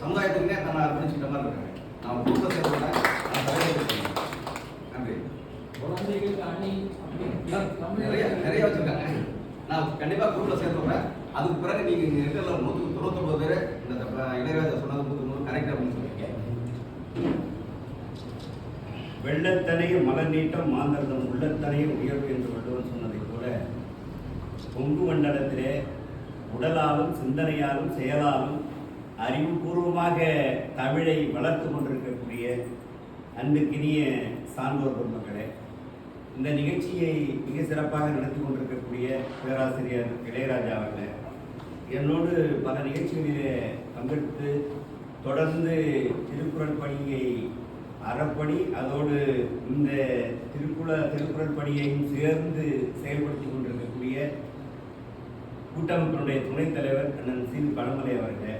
சமுதாயத்துக்குனே தன்னை அர்ப்பணிச்சுக்கிட்ட மாதிரி இருக்காங்க. நான் குடும்ப சேர்ந்தேன் நான் தலைவர் நன்றி. நிறைய நிறைய வச்சிருக்காங்க. நான் கண்டிப்பா குரூப்பில் சேர்த்துறேன் அதுக்கு பிறகு நீங்க இங்கே இருக்கிற நூற்றுக்கு தொண்ணூத்தொம்பது பேர் இந்த தப்ப- இளையராஜா சொன்னது நூற்றுக்கு நூறு கரெக்ட் அப்படின்னு சொல்லியிருக்கேன் வெள்ளத்தனையும் மலர் நீட்டம் மாந்தர்தம் உள்ளத்தனையும் உயர்வு என்று வள்ளுவன் சொன்னதைப் போல கொங்கு மண்டலத்திலே உடலாலும் சிந்தனையாலும் செயலாலும் அறிவுபூர்வமாக தமிழை வளர்த்து கொண்டிருக்கக்கூடிய அன்புக்கினிய சான்றோர் பெருமக்களே இந்த நிகழ்ச்சியை மிக சிறப்பாக நடத்தி கொண்டிருக்கக்கூடிய பேராசிரியர் இளையராஜா அவர்கள் என்னோடு பல நிகழ்ச்சிகளிலே பங்கெடுத்து தொடர்ந்து திருக்குறள் பணியை அறப்பணி அதோடு இந்த திருக்குற திருக்குறள் பணியையும் சேர்ந்து செயல்படுத்தி கொண்டிருக்கக்கூடிய கூட்டமைப்பினுடைய துணைத் தலைவர் அண்ணன் சி பழமலை அவர்கள்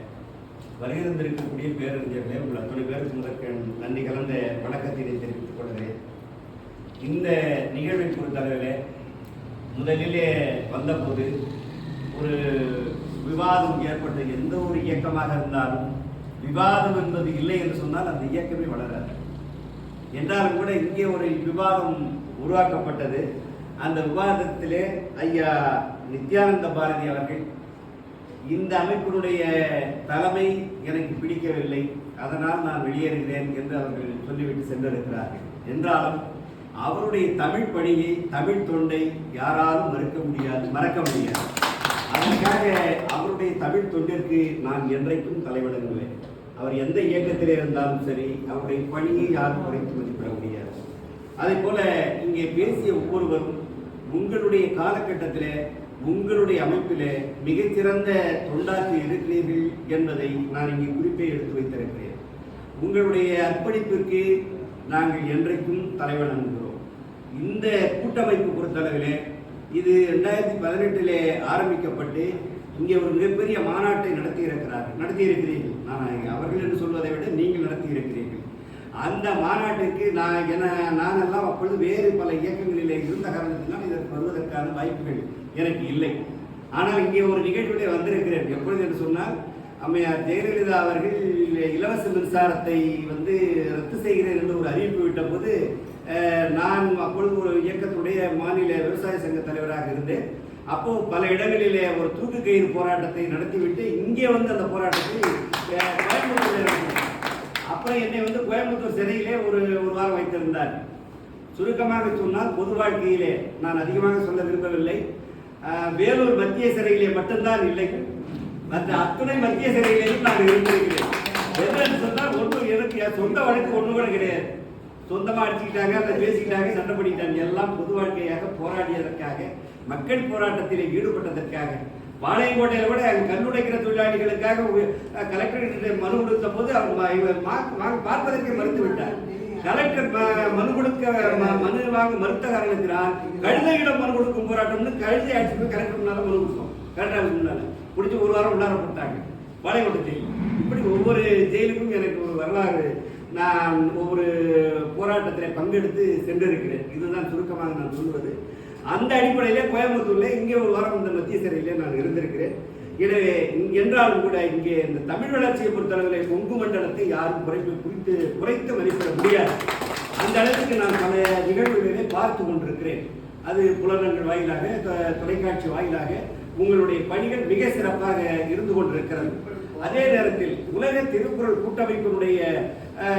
வருகிறந்திருக்கக்கூடிய பேரறிஞர்களே உங்கள் அத்தனை பேருக்கு முதற்கு நன்றி கலந்த வணக்கத்தினை தெரிவித்துக் கொள்கிறேன். இந்த நிகழ்வை பொறுத்தளவிலே முதலிலே வந்தபோது ஒரு விவாதம் ஏற்பட்ட எந்த ஒரு இயக்கமாக இருந்தாலும் விவாதம் என்பது இல்லை என்று சொன்னால் அந்த இயக்கமே வளராது. என்றாலும் கூட இங்கே ஒரு விவாதம் உருவாக்கப்பட்டது. அந்த விவாதத்திலே ஐயா நித்யானந்த பாரதி அவர்கள் இந்த அமைப்பினுடைய தலைமை எனக்கு பிடிக்கவில்லை. அதனால் நான் வெளியேறுகிறேன் என்று அவர்கள் சொல்லிவிட்டு சென்றிருக்கிறார்கள். என்றாலும் அவருடைய தமிழ் பணியை தமிழ் தொண்டை யாராலும் மறுக்க முடியாது மறக்க முடியாது. அதற்காக அவருடைய தமிழ் தொண்டிற்கு நான் என்றைக்கும் தலைவணங்குவேன் அவர் எந்த இயக்கத்திலே இருந்தாலும் சரி அவருடைய பணியை யாரும் குறைத்து மதிப்பிட முடியாது. அதே போல இங்கே பேசிய ஒவ்வொருவரும் உங்களுடைய காலகட்டத்தில் உங்களுடைய அமைப்பில் மிகச்சிறந்த தொண்டாற்றி இருக்கிறீர்கள் என்பதை நான் இங்கே குறிப்பை எடுத்து வைத்திருக்கிறேன். உங்களுடைய அர்ப்பணிப்பிற்கு நாங்கள் என்றைக்கும் தலைவணங்குகிறோம் இந்த கூட்டமைப்பு பொறுத்தளவில் இது ரெண்டாயிரத்தி பதினெட்டிலே ஆரம்பிக்கப்பட்டு இங்கே ஒரு மிகப்பெரிய மாநாட்டை நடத்தியிருக்கிறார்கள் நடத்தியிருக்கிறீர்கள். நான் அவர்கள் என்று சொல்வதை விட நீங்கள் நடத்தியிருக்கிறீர்கள். அந்த மாநாட்டிற்கு நான் என நானெல்லாம் அப்பொழுது வேறு பல இயக்கங்களிலே இருந்த காரணத்தினால் இதற்கு வருவதற்கான வாய்ப்புகள் எனக்கு இல்லை. ஆனால் இங்கே ஒரு நிகழ்வுடைய வந்திருக்கிறேன் எப்பொழுது என்று சொன்னால் அம்மையார் ஜெயலலிதா அவர்கள் இலவச மின்சாரத்தை வந்து ரத்து செய்கிறேன் என்று ஒரு அறிவிப்பு விட்டபோது போது நான் அப்பொழுது ஒரு இயக்கத்துடைய மாநில விவசாய சங்க தலைவராக இருந்தேன். அப்போ பல இடங்களிலே ஒரு தூக்கு கயிறு போராட்டத்தை நடத்திவிட்டு இங்கே வந்து அந்த போராட்டத்தை அஹ், அப்புறம் என்னை வந்து சிறையிலே ஒரு ஒரு வாரம் வைத்திருந்தார். சுருக்கமாக சொன்னால் பொது வாழ்க்கையிலே நான் அதிகமாக சொல்ல விரும்பவில்லை. வேலூர் மத்திய சிறையிலே மட்டும்தான் இல்லை. மற்ற அத்துணை மத்திய சிறையிலேயும் நான் இருந்திருக்கிறேன். என்னன்னு சொன்னால் ஒன்றும் எனக்கு சொந்த வழக்கு ஒன்று கூட கிடையாது. சொந்தமாக அடிச்சுக்கிட்டாங்க அதை பேசிக்கிட்டாங்க சண்டை பண்ணிக்கிட்டாங்க எல்லாம் பொது வாழ்க்கையாக போராடியதற்காக மக்கள் போராட்டத்தில் ஈடுபட்டதற்காக. பாளையங்கோட்டையில் கூட அங்க கல்லுடைக்கிற தொழிலாளிகளுக்காக கலெக்டர் கலெக்டர்கிட்ட மனு கொடுத்த போது அவர் இவர் வாங்க- பார்ப்பதற்கு மறுத்து விட்டார். கலெக்டர் மனு கொடுக்க ம- மனு வாங்க மறுத்த காரணத்தினால் கழுதையிடம் மனு கொடுக்கும் போராட்டம்னு கழுதை அடிச்சு போய் கலெக்டர் முன்னால மனு கொடுத்தோம். கலெக்டர் முன்னால. பிடிச்சி ஒரு வாரம் உள்ளார போட்டாங்க. பாளையங்கோட்டை ஜெயில். இப்படி ஒவ்வொரு ஜெயிலுக்கும் எனக்கு ஒரு வரலாறு. நான் ஒவ்வொரு போராட்டத்தில் பங்கெடுத்து சென்றிருக்கிறேன். இதுதான் சுருக்கமாக நான் சொல்வது. அந்த அடிப்படையிலே கோயம்புத்தூர்ல இங்கே ஒரு வாரம் இந்த மத்திய சிறையிலே நான் இருந்திருக்கிறேன். எனவே என்றாலும் கூட இங்கே இந்த தமிழ் வளர்ச்சியை பொறுத்தளவில் கொங்கு மண்டலத்தை யாரும் குறைப்பு குறித்து குறைத்து மதிப்பிட முடியாது. அந்த அளவுக்கு நான் பல நிகழ்வுகளிலே பார்த்து கொண்டிருக்கிறேன். அது புலனங்கள் வாயிலாக தொலைக்காட்சி வாயிலாக உங்களுடைய பணிகள் மிக சிறப்பாக இருந்து கொண்டிருக்கிறது. அதே நேரத்தில் உலக திருக்குறள் கூட்டமைப்பினுடைய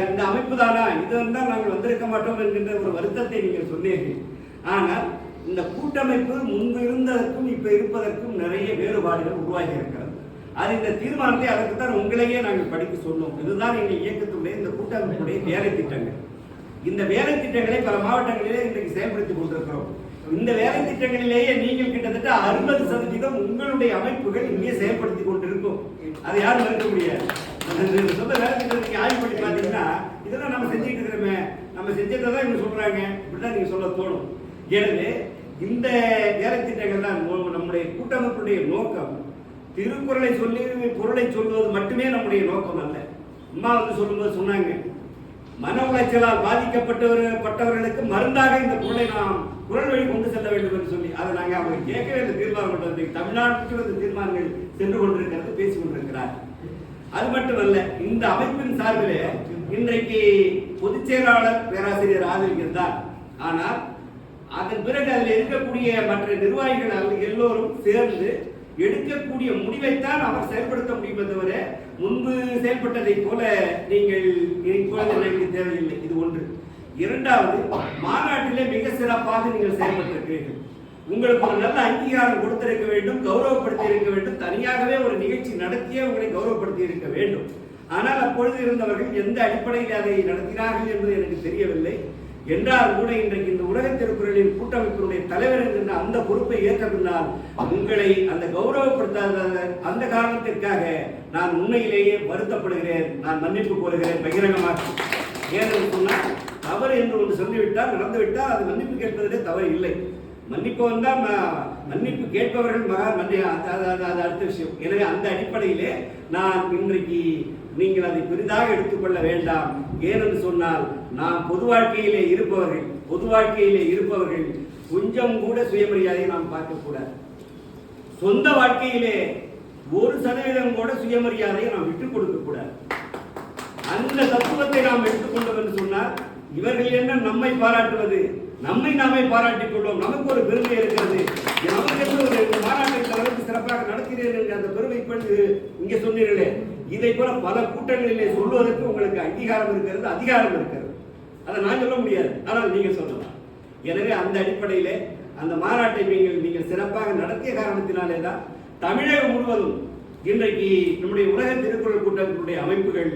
இந்த அமைப்பு தானா? இது வந்தால் நாங்கள் வந்திருக்க மாட்டோம் என்கின்ற ஒரு வருத்தத்தை நீங்கள் சொன்னீர்கள். ஆனால் இந்த கூட்டமைப்பு முன்பு இருந்ததற்கும் இப்ப இருப்பதற்கும் நிறைய வேறுபாடுகள் உருவாகி இருக்கிறது. அது இந்த தீர்மானத்தை அதற்கு தான் உங்களையே நாங்கள் படிக்க சொன்னோம். இதுதான் எங்கள் இயக்கத்துடைய இந்த கூட்டமைப்புடைய வேலை திட்டங்கள். இந்த வேலை திட்டங்களை பல மாவட்டங்களிலே இன்றைக்கு செயல்படுத்திக் கொண்டிருக்கிறோம். இந்த வேலை திட்டங்களிலேயே நீங்கள் கிட்டத்தட்ட அறுபது சதவீதம் உங்களுடைய அமைப்புகள் இங்கே செயல்படுத்திக் கொண்டிருக்கும். அதை யாரும் மறுக்க முடியாது. சொந்த வேலை திட்டத்தை ஆய்வு பண்ணி பார்த்தீங்கன்னா இதெல்லாம் நம்ம செஞ்சுட்டு இருக்கிறோமே. நம்ம செஞ்சதை தான் இவங்க சொல்றாங்க. இப்படிதான் நீங்க சொல்ல தோணும். எனவே இந்த வேலை தான் நம்முடைய கூட்டமைப்புடைய நோக்கம். திருக்குறளை சொல்லி பொருளை சொல்வது மட்டுமே நம்முடைய நோக்கம் அல்ல. அம்மா வந்து சொல்லும்போது சொன்னாங்க மன உளைச்சலால் பாதிக்கப்பட்டவர் பட்டவர்களுக்கு மருந்தாக இந்த பொருளை நாம் குரல் வழி கொண்டு செல்ல வேண்டும் என்று சொல்லி அதை நாங்கள் அவங்க கேட்கவே இந்த தீர்மானம் பண்ணுறது தமிழ்நாட்டுக்கு இந்த தீர்மானங்கள் சென்று கொண்டிருக்கிறது பேசி கொண்டிருக்கிறார். அது மட்டுமல்ல இந்த அமைப்பின் சார்பிலே இன்றைக்கு பொதுச் செயலாளர் பேராசிரியர் ஆதரிக்கிறார். ஆனால் அதன் பிறகு அதில் இருக்கக்கூடிய மற்ற நிர்வாகிகள் எல்லோரும் சேர்ந்து எடுக்கக்கூடிய முடிவைத்தான் அவர் செயல்படுத்த முடியுமே தவிர முன்பு செயல்பட்டதைப் போல நீங்கள் இப்பொழுது எனக்கு தேவையில்லை. இது ஒன்று. இரண்டாவது மாநாட்டிலே மிக சிறப்பாக நீங்கள் செயல்பட்டிருக்கிறீர்கள். உங்களுக்கு ஒரு நல்ல அங்கீகாரம் கொடுத்திருக்க வேண்டும் கௌரவப்படுத்தி இருக்க வேண்டும். தனியாகவே ஒரு நிகழ்ச்சி நடத்தியே உங்களை கௌரவப்படுத்தி இருக்க வேண்டும். ஆனால் அப்பொழுது இருந்தவர்கள் எந்த அடிப்படையில் அதை நடத்தினார்கள் என்பது எனக்கு தெரியவில்லை. என்றால் கூட இன்றைக்கு இந்த உலக திருக்குறளின் கூட்டமைப்பினுடைய தலைவர் என்கின்ற அந்த பொறுப்பை ஏற்ற பின்னால் உங்களை அந்த கௌரவப்படுத்தாத அந்த காரணத்திற்காக நான் உண்மையிலேயே வருத்தப்படுகிறேன் நான் மன்னிப்பு கோருகிறேன் பகிரங்கமாக. ஏன்னு சொன்னால் தவறு என்று ஒன்று சொல்லிவிட்டால் நடந்துவிட்டால் அது மன்னிப்பு கேட்பதிலே தவறு இல்லை. மன்னிப்பு வந்தால் மன்னிப்பு கேட்பவர்கள் மகா மன்னி அது அது அடுத்த விஷயம். எனவே அந்த அடிப்படையிலே நான் இன்றைக்கு நீங்கள் அதை பெரிதாக எடுத்துக்கொள்ள வேண்டாம். ஏனென்று சொன்னால் நாம் பொது வாழ்க்கையிலே இருப்பவர்கள் பொது வாழ்க்கையிலே இருப்பவர்கள் கொஞ்சம் கூட சுயமரியாதையை நாம் பார்க்கக்கூடாது. சொந்த வாழ்க்கையிலே ஒரு சதவீதம் கூட சுயமரியாதையை நாம் விட்டுக் கொடுக்க கூடாது அந்த தத்துவத்தை நாம் எடுத்துக்கொண்டோம் என்று சொன்னால் இவர்கள் என்ன நம்மை பாராட்டுவது? நம்மை நாமே பாராட்டிக் கொள்வோம் நமக்கு ஒரு பெருமை இருக்கிறது. நமக்கு ஒரு மாநாட்டை அளவுக்கு சிறப்பாக நடத்தினேன் என்ற அந்த பெருமை இப்பொழுது இங்கே சொன்னீர்களே. இதை போல பல கூட்டங்களிலே சொல்வதற்கு உங்களுக்கு அங்கீகாரம் இருக்கிறது அதிகாரம் இருக்கிறது. அதை நான் சொல்ல முடியாது. ஆனால் நீங்கள் சொல்லலாம். எனவே அந்த அடிப்படையிலே அந்த மாநாட்டை நீங்கள் நீங்கள் சிறப்பாக நடத்திய காரணத்தினாலே தான் தமிழகம் முழுவதும் இன்றைக்கு நம்முடைய உலக திருக்குறள் கூட்டத்தினுடைய அமைப்புகள்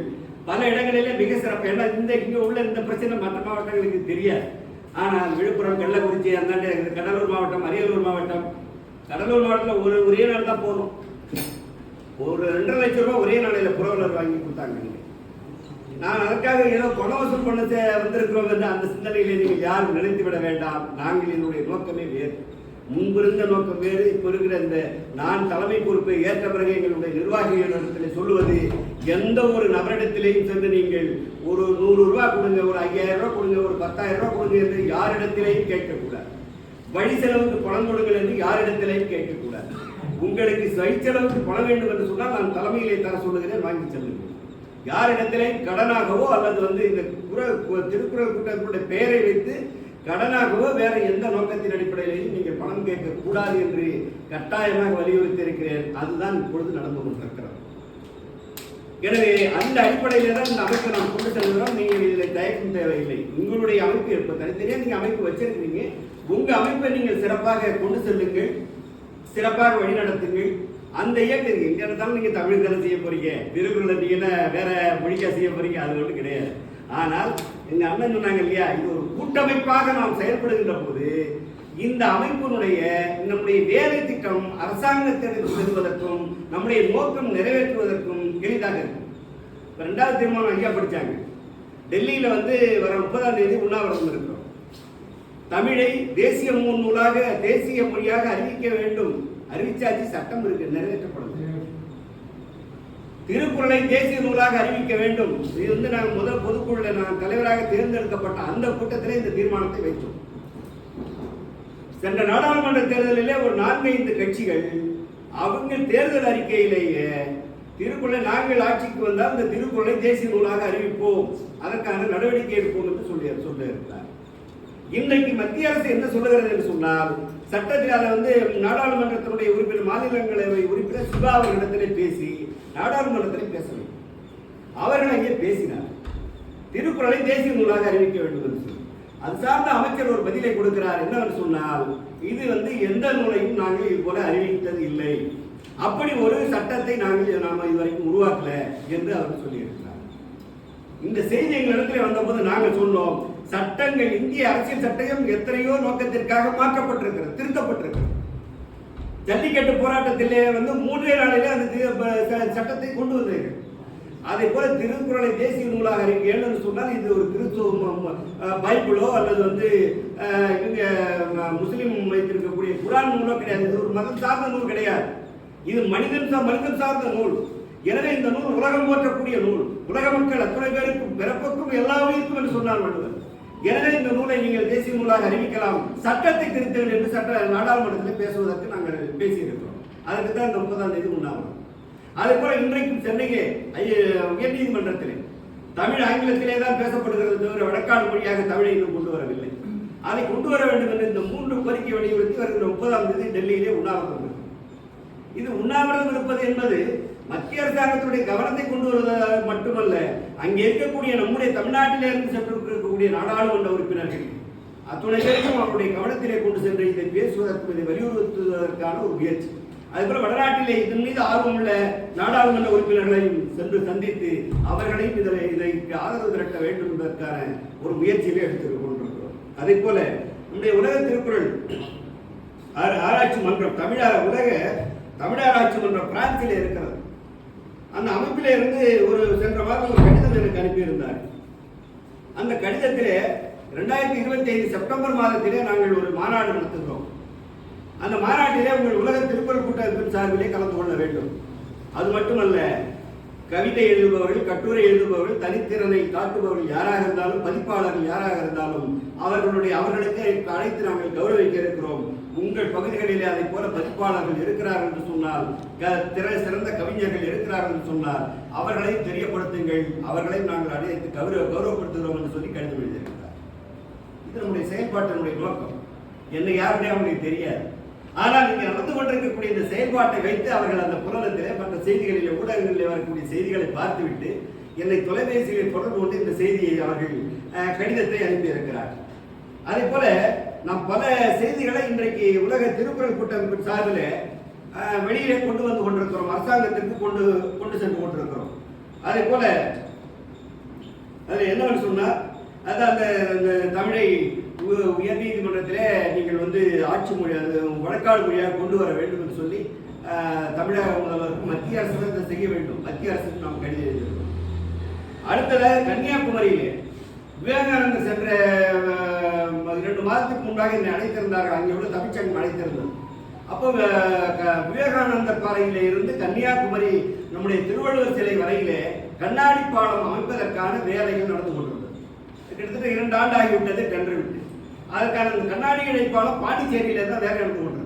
பல இடங்களிலே மிக சிறப்பு. ஏன்னா இந்த இங்கே உள்ள இந்த பிரச்சனை மற்ற மாவட்டங்களுக்கு தெரியாது. ஆனால் விழுப்புரம் கள்ளக்குறிச்சி அந்தாண்ட கடலூர் மாவட்டம் அரியலூர் மாவட்டம். கடலூர் மாவட்டத்தில் ஒரு ஒரே நாள் தான் போதும். ஒரு ரெண்டரை லட்சம் ரூபாய் ஒரே நாள் டாலர் வாங்கி கொடுத்தாங்க நான் அதற்காக ஏதோ பண வசூல் பண்ண வந்திருக்கிறோம் என்று அந்த சிந்தனையிலே நீங்கள் யாரும் நினைத்து விட வேண்டாம். நாங்கள் என்னுடைய நோக்கமே வேறு. முன்பிருந்த நோக்கம் வேறு. இப்போ இருக்கிற இந்த நான் தலைமை பொறுப்பை ஏற்ற பிறகு எங்களுடைய நிர்வாகிகளிடத்தில் சொல்லுவது எந்த ஒரு நபரிடத்திலேயும் சென்று நீங்கள் ஒரு நூறு ரூபாய் கொடுங்க ஒரு ஐயாயிரம் ரூபாய் கொடுங்க ஒரு பத்தாயிரம் ரூபாய் கொடுங்க என்று யாரிடத்திலேயும் கேட்கக்கூடாது. வழி செலவுக்கு பணம் கொடுங்கள் என்று யாரிடத்திலையும் கேட்கக்கூடாது. உங்களுக்கு வழி பணம் வேண்டும் என்று சொன்னால் நான் தலைமையிலே தர சொல்லுகிறேன் வாங்கி செல்லுங்கள். யாரிடத்திலையும் கடனாகவோ அல்லது வந்து இந்த குரல் திருக்குறள் கூட்டத்தினுடைய பெயரை வைத்து கடனாகவோ வேற எந்த நோக்கத்தின் அடிப்படையிலையும் நீங்கள் பணம் கேட்க கூடாது என்று கட்டாயமாக வலியுறுத்தி இருக்கிறேன் அதுதான் இப்பொழுது நடந்து கொண்டிருக்கிறது. எனவே அந்த அடிப்படையில தான் இந்த அமைப்பை நாம் கொண்டு செல்கிறோம். நீங்கள் இதில் தயக்கம் தேவையில்லை. உங்களுடைய அமைப்பு இப்போ தனித்தனியாக நீங்கள் அமைப்பு வச்சிருக்கீங்க உங்க அமைப்பை நீங்கள் சிறப்பாக கொண்டு செல்லுங்கள். சிறப்பாக வழிநடத்துங்கள் அந்த இயக்கம் எங்க இருந்தாலும் நீங்க தமிழ் தானே செய்ய போறீங்க. திருக்குறள் நீங்க என்ன வேற மொழிக்கா செய்ய போறீங்க? அது ஒன்றும் கிடையாது. ஆனால் எங்க அண்ணன் சொன்னாங்க இல்லையா இது ஒரு கூட்டமைப்பாக நாம் செயல்படுகின்ற போது இந்த அமைப்பினுடைய நம்முடைய வேலை திட்டம் அரசாங்கத்திற்கு செல்வதற்கும் நம்முடைய நோக்கம் நிறைவேற்றுவதற்கும் எளிதாக இருக்கும் இப்போ ரெண்டாவது தீர்மானம் ஐயா படிச்சாங்க? டெல்லியில வந்து வர முப்பதாம் தேதி உண்ணாவிரதம் இருக்கிறோம் தமிழை தேசிய நூலாக தேசிய மொழியாக அறிவிக்க வேண்டும். அறிவிச்சாச்சு சட்டம் இருக்கு நிறைவேற்றப்படும் திருக்குறளை தேசிய நூலாக அறிவிக்க வேண்டும். இது வந்து நாங்கள் முதல் பொதுக்குழுல நான் தலைவராக தேர்ந்தெடுக்கப்பட்ட அந்த கூட்டத்திலே இந்த தீர்மானத்தை வைத்தோம். சென்ற நாடாளுமன்ற தேர்தலிலே ஒரு நான்கைந்து கட்சிகள் அவங்க தேர்தல் அறிக்கையிலேயே திருக்குறளை நாங்கள் ஆட்சிக்கு வந்தால் இந்த திருக்குறளை தேசிய நூலாக அறிவிப்போம். அதற்கான நடவடிக்கை எடுப்போம் என்று சொல்லி சொல்லியிருக்கிறார். இன்றைக்கு மத்திய அரசு என்ன சொல்லுகிறது என்று சொன்னால் சட்டத்தில் அதை வந்து நாடாளுமன்றத்தினுடைய உறுப்பினர் மாநிலங்களவை உறுப்பினர் சிவா அவர்களிடத்திலே பேசி நாடாளுமன்றத்திலே பேச வேண்டும். அவர்கள் அங்கே பேசினார். திருக்குறளை தேசிய நூலாக அறிவிக்க வேண்டும் என்று சொல்லி. அது சார்ந்த அமைச்சர் ஒரு பதிலை கொடுக்கிறார். என்னவென்று சொன்னால் இது வந்து எந்த நூலையும் நாங்கள் இது போல அறிவித்தது இல்லை. அப்படி ஒரு சட்டத்தை நாங்கள் நாம இதுவரைக்கும் உருவாக்கல என்று அவர் சொல்லியிருக்கிறார். இந்த செய்தி எங்களிடத்தில் வந்தபோது நாங்கள் சொன்னோம் சட்டங்கள் இந்திய அரசியல் சட்டம் எத்தனையோ நோக்கத்திற்காக மாற்றப்பட்டிருக்கிறது திருத்தப்பட்டிருக்கிறது. ஜல்லிக்கட்டு போராட்டத்திலே வந்து மூன்றே நாளிலே அந்த சட்டத்தை கொண்டு வந்தீர்கள். அதே போல திருக்குறளை தேசிய நூலாக அறிவிக்கணும்னு சொன்னால் இது ஒரு கிறிஸ்துவ பைபிளோ அல்லது வந்து அஹ், இவங்க முஸ்லீம் வைத்திருக்கக்கூடிய குரான் நூலோ கிடையாது. இது ஒரு மதம் சார்ந்த நூல் கிடையாது. இது மனிதன் சா- மனிதன் சார்ந்த நூல். எனவே இந்த நூல் உலகம் போற்றக்கூடிய நூல். உலக மக்கள் அத்தனை பேருக்கும் பிறப்புக்கும் எல்லா உயிருக்கும் என்று சொன்னார் வள்ளுவர். எனவே இந்த நூலை நீங்கள் தேசிய நூலாக அறிவிக்கலாம். சட்டத்தை திருத்துங்கள் என்று சட்ட நாடாளுமன்றத்தில் பேசுவதற்கு நாங்கள் பேசியிருக்கிறோம். அதற்கு தான் இந்த முப்பதாம் தேதி உண்டாகும் அதே போல இன்றைக்கும் சென்னையே உயர் நீதிமன்றத்திலே தமிழ் ஆங்கிலத்திலே தான் பேசப்படுகிறது தவிர வடக்காடு மொழியாக தமிழை இன்னும் கொண்டு வரவில்லை. அதை கொண்டு வர வேண்டும் என்று இந்த மூன்று கோரிக்கை வலியுறுத்தி வருகிற முப்பதாம் தேதி டெல்லியிலே உண்ணாவிரதம் இது உண்ணாவிரதம் இருப்பது என்பது மத்திய அரசாங்கத்துடைய கவனத்தை கொண்டு வருவது மட்டுமல்ல அங்கே இருக்கக்கூடிய நம்முடைய தமிழ்நாட்டிலே இருந்து சென்றிருக்கக்கூடிய நாடாளுமன்ற உறுப்பினர்கள் அத்துணை பேருக்கும் அவருடைய கவனத்திலே கொண்டு சென்று இதை பேசுவதற்கு இதை வலியுறுத்துவதற்கான ஒரு முயற்சி. அதுபோல வடநாட்டிலே இதன் மீது ஆர்வம் உள்ள நாடாளுமன்ற உறுப்பினர்களையும் சென்று சந்தித்து அவர்களையும் இதனை இதற்கு ஆதரவு திரட்ட வேண்டும் என்பதற்கான ஒரு முயற்சியிலே எடுத்துக் கொண்டிருக்கிறோம். அதே போல நம்முடைய உலக திருக்குறள் ஆர- ஆராய்ச்சி மன்றம் தமிழக உலக தமிழ் மன்ற மன்றம் பிரான்சில் இருக்கிறது. அந்த அமைப்பில் இருந்து ஒரு சென்ற வாரம் ஒரு கடிதம் எனக்கு அனுப்பியிருந்தார். அந்த கடிதத்திலே ரெண்டாயிரத்தி இருபத்தி ஐந்து செப்டம்பர் மாதத்திலே நாங்கள் ஒரு மாநாடு நடத்துகிறோம். அந்த மாநாட்டிலே உங்கள் உலக திருப்பூர் கூட்டத்தின் சார்பிலே கலந்து கொள்ள வேண்டும். அது மட்டுமல்ல கவிதை எழுதுபவர்கள் கட்டுரை எழுதுபவர்கள் தனித்திறனை காட்டுபவர்கள் யாராக இருந்தாலும் பதிப்பாளர்கள் யாராக இருந்தாலும் அவர்களுடைய அவர்களுக்கு அழைத்து நாங்கள் கௌரவிக்க இருக்கிறோம். உங்கள் பகுதிகளிலே அதை போல பதிப்பாளர்கள் இருக்கிறார்கள் என்று சொன்னால் க- திற சிறந்த கவிஞர்கள் இருக்கிறார்கள் என்று சொன்னால் அவர்களையும் தெரியப்படுத்துங்கள். அவர்களையும் நாங்கள் அடையத்து கௌரவ கௌரவப்படுத்துகிறோம் என்று சொல்லி கடிதம் எழுதியிருக்கிறார். இது நம்முடைய செயல்பாட்டினுடைய நோக்கம். என்ன யாருடைய அவங்களுக்கு தெரியாது. ஆனால் இங்கே நடந்து கொண்டிருக்கக்கூடிய இந்த செயல்பாட்டை வைத்து அவர்கள் அந்த புலனத்திலே மற்ற செய்திகளிலே ஊடகங்களிலே வரக்கூடிய செய்திகளை பார்த்துவிட்டு என்னை தொலைபேசியில் தொடர்பு கொண்டு இந்த செய்தியை அவர்கள் கடிதத்தை அனுப்பியிருக்கிறார் அதே போல நாம் பல செய்திகளை இன்றைக்கு உலக திருக்குறள் கூட்டமைப்பின் சார்பில் வெளியிலே கொண்டு வந்து கொண்டிருக்கிறோம். அரசாங்கத்திற்கு கொண்டு கொண்டு சென்று கொண்டிருக்கிறோம். அதே போல அதில் என்னவென்று சொன்னால் அது அந்த அந்த தமிழை உ- உயர்நீதிமன்றத்திலே நீங்கள் வந்து ஆட்சி மொழி அது வழக்காடு மொழியாக கொண்டு வர வேண்டும் என்று சொல்லி தமிழக முதல்வருக்கு மத்திய அரசு செய்ய வேண்டும். மத்திய அரசுக்கு நாம் கடிதம் எழுதியிருக்கிறோம். அடுத்தது கன்னியாகுமரியிலே விவேகானந்தர் சென்ற இரண்டு மாதத்துக்கு முன்பாக என்னை அழைத்திருந்தார்கள். அங்கே உள்ள தமிழ்ச்சங்கம் அழைத்திருந்தது அப்போ க- விவேகானந்தர் பாறையிலே இருந்து கன்னியாகுமரி நம்முடைய திருவள்ளுவர் சிலை வரையிலே கண்ணாடி பாலம் அமைப்பதற்கான வேலைகள் நடந்து கொண்டிருந்தது. கிட்டத்தட்ட இரண்டு ஆண்டு ஆகிவிட்டது கன்று விட்டு. அதற்கான அந்த கண்ணாடி இணைப்பாலம் பாண்டிச்சேரியில தான் வேலை நடந்து கொண்டிருந்தது.